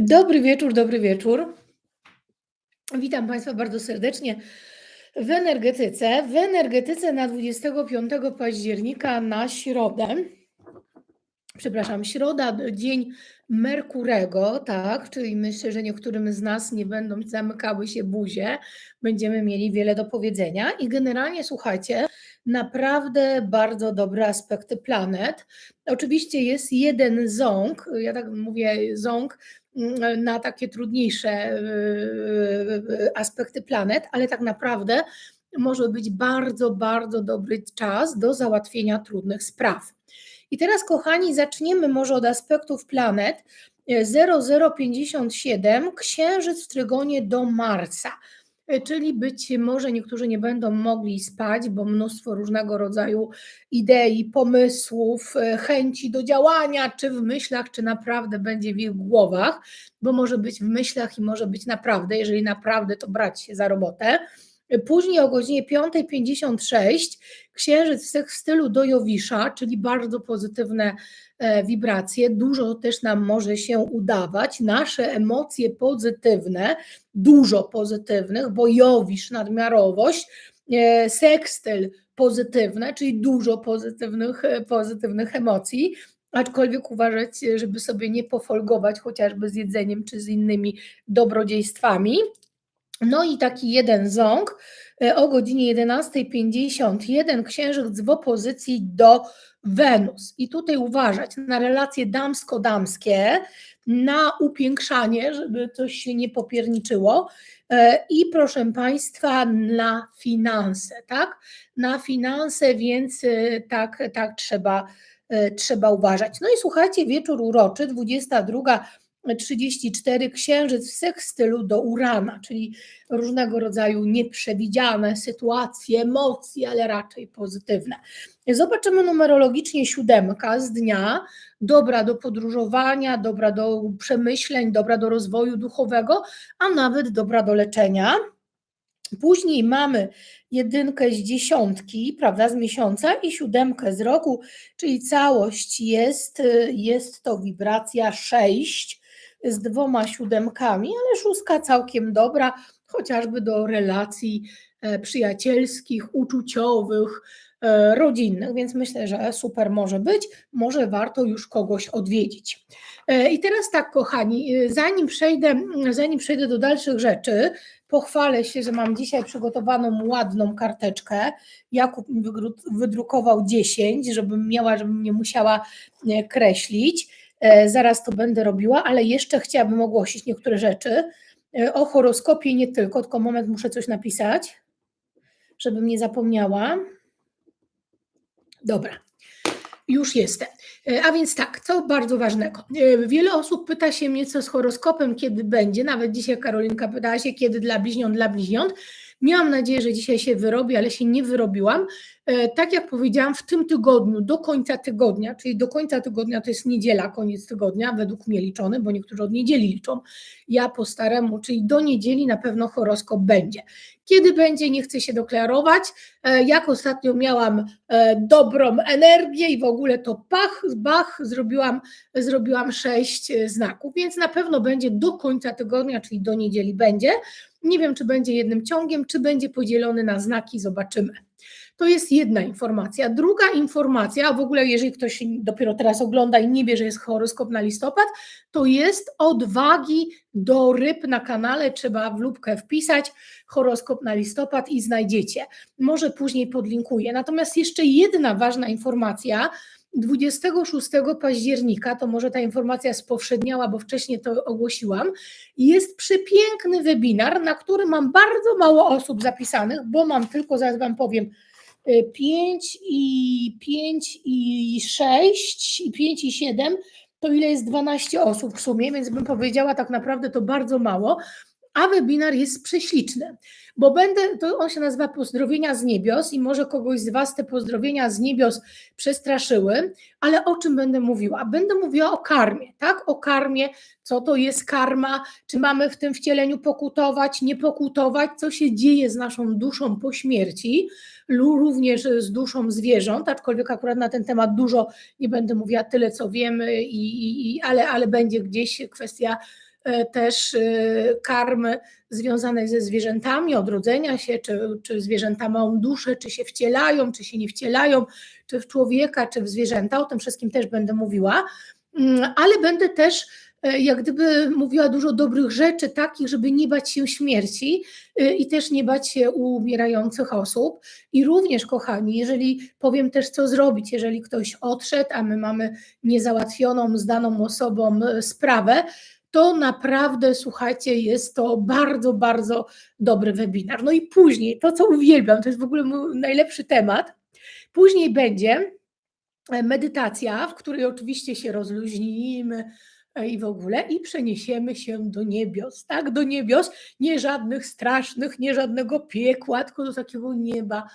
Dobry wieczór, dobry wieczór. Witam Państwa bardzo serdecznie w energetyce. W energetyce na 25 października na środę. Przepraszam, środa, dzień Merkurego, tak, czyli myślę, że niektórym z nas nie będą zamykały się buzie, będziemy mieli wiele do powiedzenia i generalnie słuchajcie, naprawdę bardzo dobre aspekty planet. Oczywiście jest jeden ząg, ja tak mówię ząg na takie trudniejsze yy, aspekty planet, ale tak naprawdę może być bardzo, bardzo dobry czas do załatwienia trudnych spraw. I teraz, kochani, zaczniemy może od aspektów planet. 0057, Księżyc w trygonie do Marsa. Czyli być może niektórzy nie będą mogli spać, bo mnóstwo różnego rodzaju idei, pomysłów, chęci do działania, czy w myślach, czy naprawdę będzie w ich głowach, bo może być w myślach i może być naprawdę, jeżeli naprawdę, to brać się za robotę. Później o godzinie 5.56 księżyc w stylu do Jowisza, czyli bardzo pozytywne e, wibracje, dużo też nam może się udawać. Nasze emocje pozytywne, dużo pozytywnych, bo Jowisz, nadmiarowość, e, sekstyl pozytywne, czyli dużo pozytywnych, e, pozytywnych emocji. Aczkolwiek uważać, żeby sobie nie pofolgować chociażby z jedzeniem czy z innymi dobrodziejstwami. No i taki jeden ząg e, o godzinie 11.51 księżyc w opozycji do Wenus. I tutaj uważać na relacje damsko-damskie, na upiększanie, żeby coś się nie popierniczyło e, i proszę Państwa na finanse, tak? Na finanse, więc e, tak, tak trzeba, trzeba uważać. No i słuchajcie, wieczór uroczy, 22 34 księżyc w sekstylu do Urana, czyli różnego rodzaju nieprzewidziane sytuacje, emocje, ale raczej pozytywne. Zobaczymy numerologicznie siódemka z dnia, dobra do podróżowania, dobra do przemyśleń, dobra do rozwoju duchowego, a nawet dobra do leczenia. Później mamy jedynkę z dziesiątki, prawda, z miesiąca i siódemkę z roku, czyli całość jest, jest to wibracja 6 z dwoma siódemkami, ale szóstka całkiem dobra, chociażby do relacji e, przyjacielskich, uczuciowych, e, rodzinnych, więc myślę, że super może być, może warto już kogoś odwiedzić. E, I teraz tak, kochani, zanim przejdę, zanim przejdę do dalszych rzeczy, pochwalę się, że mam dzisiaj przygotowaną ładną karteczkę. Jakub mi wydrukował 10, żebym miała, żebym nie musiała kreślić. E, zaraz to będę robiła, ale jeszcze chciałabym ogłosić niektóre rzeczy e, o horoskopie nie tylko, tylko moment muszę coś napisać, żebym nie zapomniała. Dobra, już jestem. E, a więc tak, co bardzo ważnego. Wiele osób pyta się mnie, co z horoskopem, kiedy będzie. Nawet dzisiaj Karolinka pytała się, kiedy dla bliźniąt, dla bliźniąt. Miałam nadzieję, że dzisiaj się wyrobi, ale się nie wyrobiłam. E, tak jak powiedziałam, w tym tygodniu, do końca tygodnia, czyli do końca tygodnia to jest niedziela, koniec tygodnia, według mnie liczony, bo niektórzy od niedzieli liczą. Ja po staremu, czyli do niedzieli na pewno horoskop będzie. Kiedy będzie, nie chcę się deklarować. E, jak ostatnio miałam e, dobrą energię i w ogóle to pach, bach, zrobiłam, zrobiłam sześć znaków, więc na pewno będzie do końca tygodnia, czyli do niedzieli będzie. Nie wiem, czy będzie jednym ciągiem, czy będzie podzielony na znaki, zobaczymy. To jest jedna informacja. Druga informacja, a w ogóle jeżeli ktoś dopiero teraz ogląda i nie wie, że jest horoskop na listopad, to jest odwagi do ryb na kanale. Trzeba w lubkę wpisać horoskop na listopad i znajdziecie. Może później podlinkuję. Natomiast jeszcze jedna ważna informacja, 26 października, to może ta informacja spowszedniała, bo wcześniej to ogłosiłam, jest przepiękny webinar, na który mam bardzo mało osób zapisanych, bo mam tylko, zaraz Wam powiem, 5 i 5 i 6 i 5 i 7, to ile jest 12 osób w sumie, więc bym powiedziała tak naprawdę to bardzo mało, a webinar jest prześliczny, bo będę, to on się nazywa Pozdrowienia z niebios i może kogoś z Was te pozdrowienia z niebios przestraszyły, ale o czym będę mówiła? Będę mówiła o karmie, tak? O karmie, co to jest karma, czy mamy w tym wcieleniu pokutować, nie pokutować, co się dzieje z naszą duszą po śmierci, również z duszą zwierząt, aczkolwiek akurat na ten temat dużo nie będę mówiła tyle, co wiemy, i, i, ale, ale będzie gdzieś kwestia też e, karmy związane ze zwierzętami, odrodzenia się, czy, czy zwierzęta mają duszę, czy się wcielają, czy się nie wcielają, czy w człowieka, czy w zwierzęta. O tym wszystkim też będę mówiła, Mm, ale będę też e, jak gdyby mówiła dużo dobrych rzeczy, takich, żeby nie bać się śmierci e, i też nie bać się umierających osób. I również, kochani, jeżeli powiem też, co zrobić, jeżeli ktoś odszedł, a my mamy niezałatwioną z daną osobą e, sprawę, to naprawdę, słuchajcie, jest to bardzo, bardzo dobry webinar. No i później, to co uwielbiam, to jest w ogóle mój najlepszy temat, później będzie medytacja, w której oczywiście się rozluźnimy e, i w ogóle i przeniesiemy się do niebios, tak, do niebios, nie żadnych strasznych, nie żadnego piekła, tylko do takiego nieba,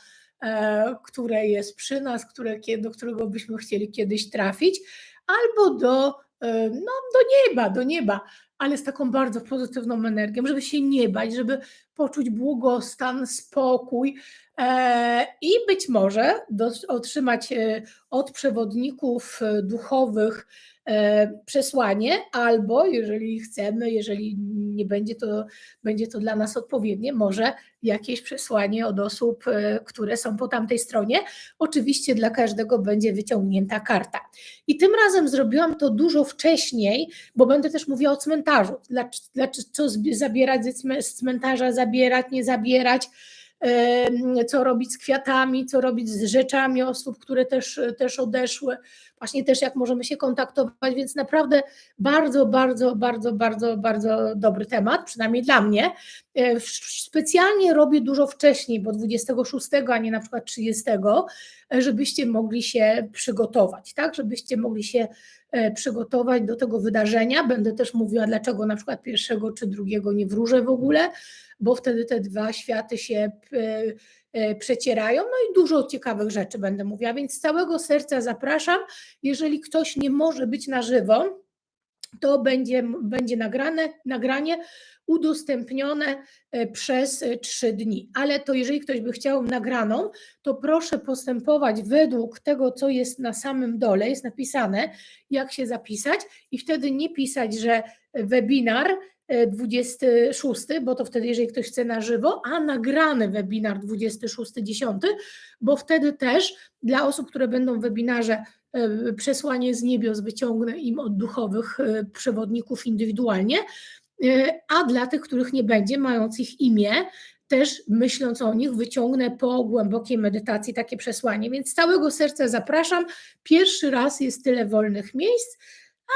e, które jest przy nas, które, do którego byśmy chcieli kiedyś trafić, albo do, e, no, do nieba, do nieba, ale z taką bardzo pozytywną energią, żeby się nie bać, żeby poczuć błogostan, spokój, E, I być może otrzymać e, od przewodników e, duchowych przesłanie, albo jeżeli chcemy, jeżeli nie będzie to, będzie to dla nas odpowiednie, może jakieś przesłanie od osób, które są po tamtej stronie. Oczywiście dla każdego będzie wyciągnięta karta. I tym razem zrobiłam to dużo wcześniej, bo będę też mówiła o cmentarzu. Dlaczego, co zabierać z cmentarza, zabierać, nie zabierać co robić z kwiatami, co robić z rzeczami osób, które też, też odeszły, właśnie też jak możemy się kontaktować, więc naprawdę bardzo, bardzo, bardzo, bardzo, bardzo dobry temat, przynajmniej dla mnie. E, specjalnie robię dużo wcześniej, bo 26, a nie na przykład 30, żebyście mogli się przygotować, tak, żebyście mogli się e, przygotować do tego wydarzenia. Będę też mówiła, dlaczego na przykład pierwszego czy drugiego nie wróżę w ogóle, bo wtedy te dwa światy się e, e, przecierają. No i dużo ciekawych rzeczy będę mówiła, więc z całego serca zapraszam. Jeżeli ktoś nie może być na żywo, to będzie, będzie nagrane, nagranie udostępnione e, przez trzy dni. Ale to jeżeli ktoś by chciał nagraną, to proszę postępować według tego, co jest na samym dole, jest napisane, jak się zapisać i wtedy nie pisać, że webinar 26, bo to wtedy, jeżeli ktoś chce na żywo, a nagrany webinar 26.10, bo wtedy też dla osób, które będą w webinarze e, przesłanie z niebios wyciągnę im od duchowych e, przewodników indywidualnie, e, a dla tych, których nie będzie, mając ich imię, też myśląc o nich, wyciągnę po głębokiej medytacji takie przesłanie. Więc z całego serca zapraszam. Pierwszy raz jest tyle wolnych miejsc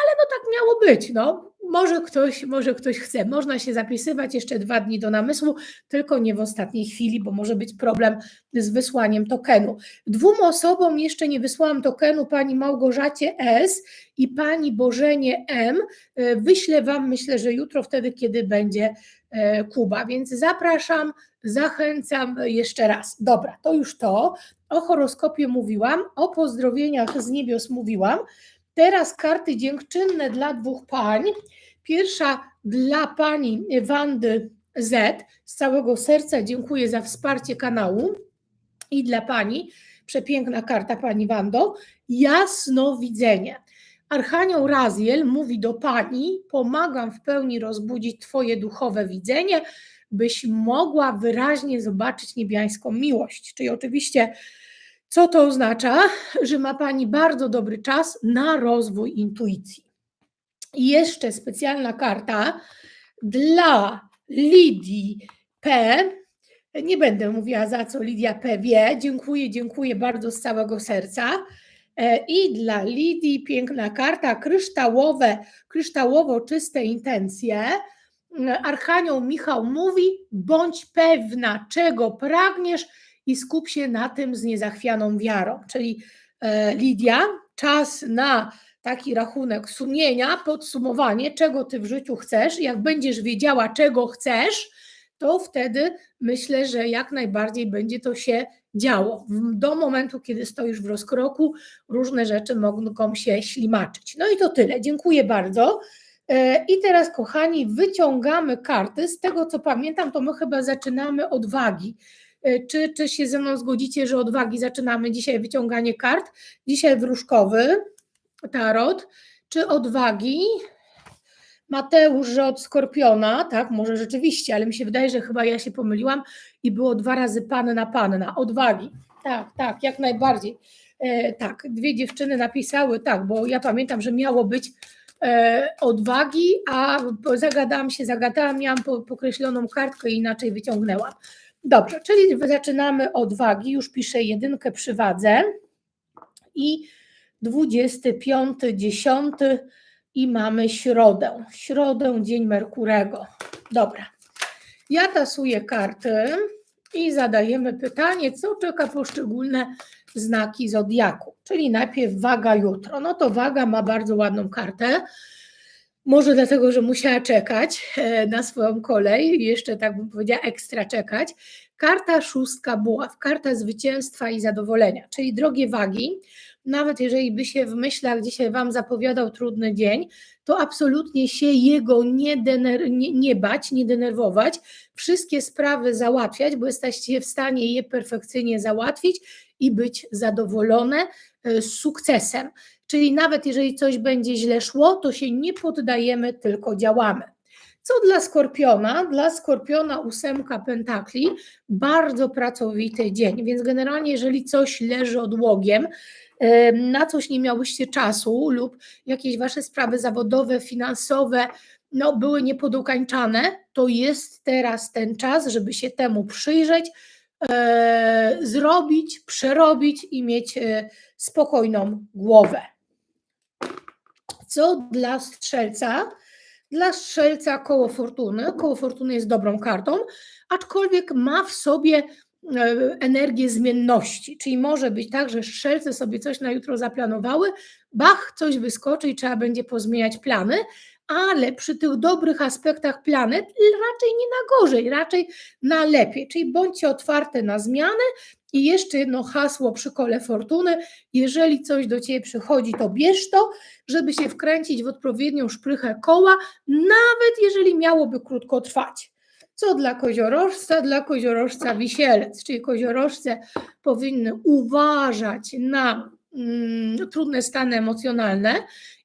ale no tak miało być, no. Może ktoś, może ktoś chce, można się zapisywać jeszcze dwa dni do namysłu, tylko nie w ostatniej chwili, bo może być problem z wysłaniem tokenu. Dwóm osobom jeszcze nie wysłałam tokenu, pani Małgorzacie S i pani Bożenie M. E, wyślę wam, myślę, że jutro, wtedy, kiedy będzie e, Kuba, więc zapraszam, zachęcam jeszcze raz. Dobra, to już to. O horoskopie mówiłam, o pozdrowieniach z niebios mówiłam. Teraz karty dziękczynne dla dwóch pań. Pierwsza dla pani Wandy Z. Z całego serca dziękuję za wsparcie kanału. I dla pani, przepiękna karta pani Wando, jasnowidzenie. Archanioł Raziel mówi do pani: Pomagam w pełni rozbudzić Twoje duchowe widzenie, byś mogła wyraźnie zobaczyć niebiańską miłość. Czyli oczywiście co to oznacza? Że ma Pani bardzo dobry czas na rozwój intuicji. I jeszcze specjalna karta dla Lidii P. Nie będę mówiła za co Lidia P wie. Dziękuję, dziękuję bardzo z całego serca. E, I dla Lidii piękna karta, kryształowe, kryształowo czyste intencje. Archanioł Michał mówi: bądź pewna, czego pragniesz i skup się na tym z niezachwianą wiarą. Czyli e, Lidia, czas na taki rachunek sumienia, podsumowanie, czego ty w życiu chcesz. Jak będziesz wiedziała, czego chcesz, to wtedy myślę, że jak najbardziej będzie to się działo. Do momentu, kiedy stoisz w rozkroku, różne rzeczy mogą się ślimaczyć. No i to tyle. Dziękuję bardzo. E, I teraz, kochani, wyciągamy karty. Z tego co pamiętam, to my chyba zaczynamy od wagi. E, czy, czy się ze mną zgodzicie, że odwagi zaczynamy dzisiaj wyciąganie kart? Dzisiaj wróżkowy tarot. Czy odwagi? Mateusz, że od Skorpiona, tak, może rzeczywiście, ale mi się wydaje, że chyba ja się pomyliłam i było dwa razy panna, panna, odwagi. Tak, tak, jak najbardziej. E, tak, dwie dziewczyny napisały, tak, bo ja pamiętam, że miało być e, odwagi, a zagadałam się, zagadałam, miałam po, pokreśloną kartkę i inaczej wyciągnęłam. Dobrze, czyli zaczynamy odwagi, już piszę jedynkę przy wadze i 25, 10 i mamy środę. Środę, dzień Merkurego. Dobra. Ja tasuję karty i zadajemy pytanie, co czeka poszczególne znaki zodiaku. Czyli najpierw waga jutro. No to waga ma bardzo ładną kartę. Może dlatego, że musiała czekać e, na swoją kolej, jeszcze tak bym powiedziała, ekstra czekać. Karta szóstka buław, karta zwycięstwa i zadowolenia, czyli drogie wagi, nawet jeżeli by się w myślach dzisiaj Wam zapowiadał trudny dzień, to absolutnie się jego nie, dener- nie, nie bać, nie denerwować, wszystkie sprawy załatwiać, bo jesteście w stanie je perfekcyjnie załatwić i być zadowolone e, z sukcesem. Czyli nawet jeżeli coś będzie źle szło, to się nie poddajemy, tylko działamy. Co dla skorpiona? Dla skorpiona ósemka pentakli, bardzo pracowity dzień, więc generalnie jeżeli coś leży odłogiem, na coś nie miałyście czasu lub jakieś wasze sprawy zawodowe, finansowe no, były niepodokańczane, to jest teraz ten czas, żeby się temu przyjrzeć, e, zrobić, przerobić i mieć e, spokojną głowę. Co dla strzelca? Dla strzelca koło fortuny. Koło fortuny jest dobrą kartą, aczkolwiek ma w sobie E, energię zmienności, czyli może być tak, że strzelce sobie coś na jutro zaplanowały, bach, coś wyskoczy i trzeba będzie pozmieniać plany, ale przy tych dobrych aspektach planet raczej nie na gorzej, raczej na lepiej, czyli bądźcie otwarte na zmiany i jeszcze jedno hasło przy kole fortuny, jeżeli coś do Ciebie przychodzi, to bierz to, żeby się wkręcić w odpowiednią szprychę koła, nawet jeżeli miałoby krótko trwać. Co dla koziorożca? Dla koziorożca wisielec, czyli koziorożce powinny uważać na mm, trudne stany emocjonalne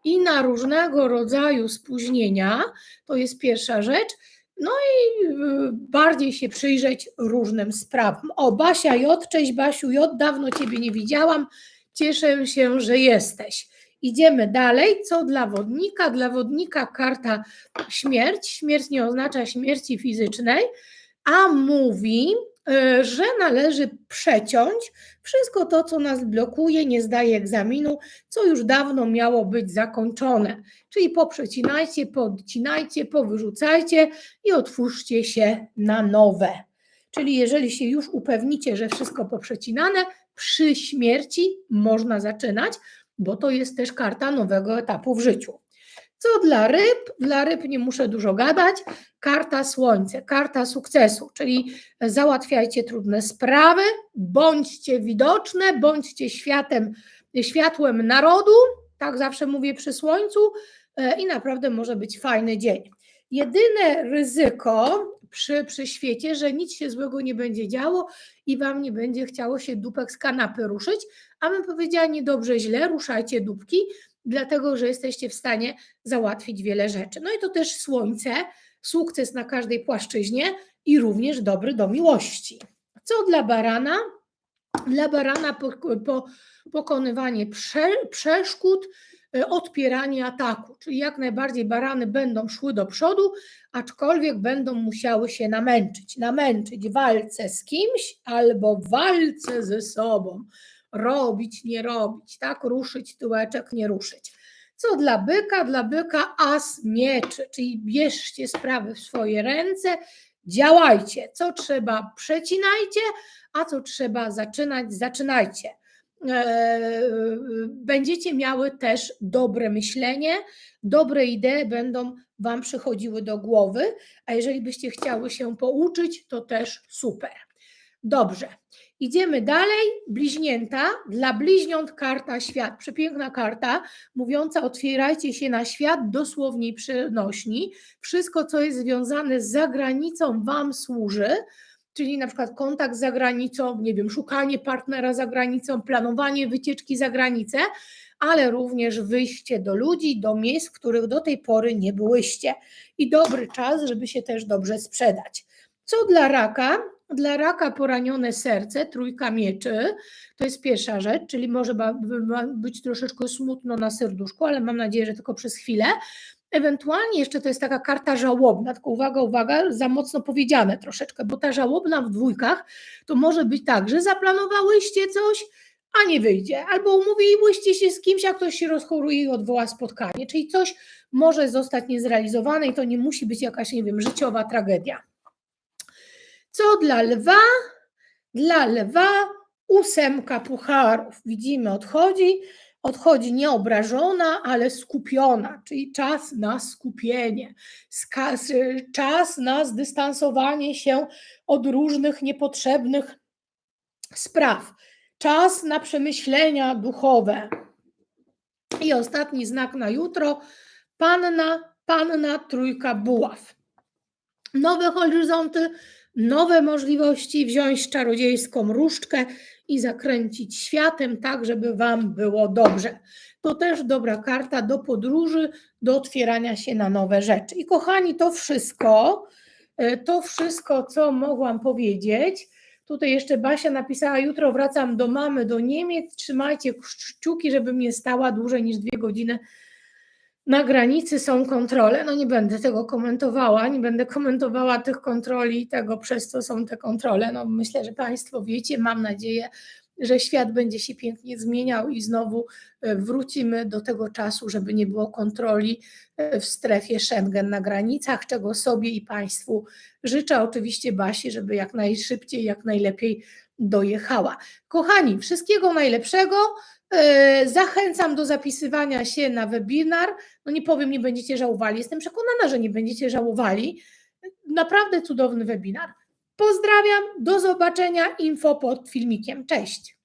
i na różnego rodzaju spóźnienia. To jest pierwsza rzecz. No i y, bardziej się przyjrzeć różnym sprawom. O, Basia J, cześć Basiu J, dawno Ciebie nie widziałam, cieszę się, że jesteś. Idziemy dalej. Co dla wodnika? Dla wodnika karta śmierć. Śmierć nie oznacza śmierci fizycznej, a mówi, że należy przeciąć wszystko to, co nas blokuje, nie zdaje egzaminu, co już dawno miało być zakończone. Czyli poprzecinajcie, podcinajcie, powyrzucajcie i otwórzcie się na nowe. Czyli jeżeli się już upewnicie, że wszystko poprzecinane, przy śmierci można zaczynać, bo to jest też karta nowego etapu w życiu. Co dla ryb? Dla ryb nie muszę dużo gadać. Karta słońce, karta sukcesu, czyli załatwiajcie trudne sprawy, bądźcie widoczne, bądźcie światem, światłem narodu, tak zawsze mówię przy słońcu, e, i naprawdę może być fajny dzień. Jedyne ryzyko przy, przy świecie, że nic się złego nie będzie działo i wam nie będzie chciało się dupek z kanapy ruszyć, a bym powiedziała niedobrze, źle, ruszajcie dupki, dlatego że jesteście w stanie załatwić wiele rzeczy. No i to też słońce, sukces na każdej płaszczyźnie i również dobry do miłości. Co dla barana? Dla barana po, po, pokonywanie prze, przeszkód, E, odpieranie ataku, czyli jak najbardziej barany będą szły do przodu, aczkolwiek będą musiały się namęczyć, namęczyć walce z kimś albo walce ze sobą, robić, nie robić, tak, ruszyć tyłeczek, nie ruszyć. Co dla byka? Dla byka as mieczy, czyli bierzcie sprawy w swoje ręce, działajcie. Co trzeba, przecinajcie, a co trzeba zaczynać, zaczynajcie. E, będziecie miały też dobre myślenie, dobre idee będą Wam przychodziły do głowy, a jeżeli byście chciały się pouczyć, to też super. Dobrze, idziemy dalej. Bliźnięta. Dla bliźniąt karta świat. Przepiękna karta, mówiąca otwierajcie się na świat, dosłownie i przenośni. Wszystko, co jest związane z zagranicą, Wam służy czyli na przykład kontakt z zagranicą, nie wiem, szukanie partnera za granicą, planowanie wycieczki za granicę, ale również wyjście do ludzi, do miejsc, w których do tej pory nie byłyście. I dobry czas, żeby się też dobrze sprzedać. Co dla raka? Dla raka poranione serce, trójka mieczy, to jest pierwsza rzecz, czyli może być troszeczkę smutno na serduszku, ale mam nadzieję, że tylko przez chwilę. Ewentualnie jeszcze to jest taka karta żałobna, tylko uwaga, uwaga, za mocno powiedziane troszeczkę, bo ta żałobna w dwójkach to może być tak, że zaplanowałyście coś, a nie wyjdzie, albo umówiłyście się z kimś, a ktoś się rozchoruje i odwoła spotkanie, czyli coś może zostać niezrealizowane i to nie musi być jakaś, nie wiem, życiowa tragedia. Co dla lwa? Dla lwa ósemka pucharów. Widzimy, odchodzi, odchodzi nieobrażona, ale skupiona, czyli czas na skupienie, czas na zdystansowanie się od różnych niepotrzebnych spraw, czas na przemyślenia duchowe. I ostatni znak na jutro, panna, panna trójka buław. Nowe horyzonty, nowe możliwości, wziąć czarodziejską różdżkę i zakręcić światem tak, żeby Wam było dobrze. To też dobra karta do podróży, do otwierania się na nowe rzeczy. I kochani, to wszystko, e, to wszystko, co mogłam powiedzieć. Tutaj jeszcze Basia napisała, jutro wracam do mamy, do Niemiec, trzymajcie kciuki, żebym nie stała dłużej niż dwie godziny na granicy są kontrole. No nie będę tego komentowała, nie będę komentowała tych kontroli, tego przez co są te kontrole. No myślę, że Państwo wiecie, mam nadzieję, że świat będzie się pięknie zmieniał i znowu e, wrócimy do tego czasu, żeby nie było kontroli e, w strefie Schengen na granicach, czego sobie i Państwu życzę. Oczywiście Basi, żeby jak najszybciej, jak najlepiej dojechała. Kochani, wszystkiego najlepszego. E, Zachęcam do zapisywania się na webinar. No nie powiem, nie będziecie żałowali. Jestem przekonana, że nie będziecie żałowali. Naprawdę cudowny webinar. Pozdrawiam, do zobaczenia. Info pod filmikiem. Cześć.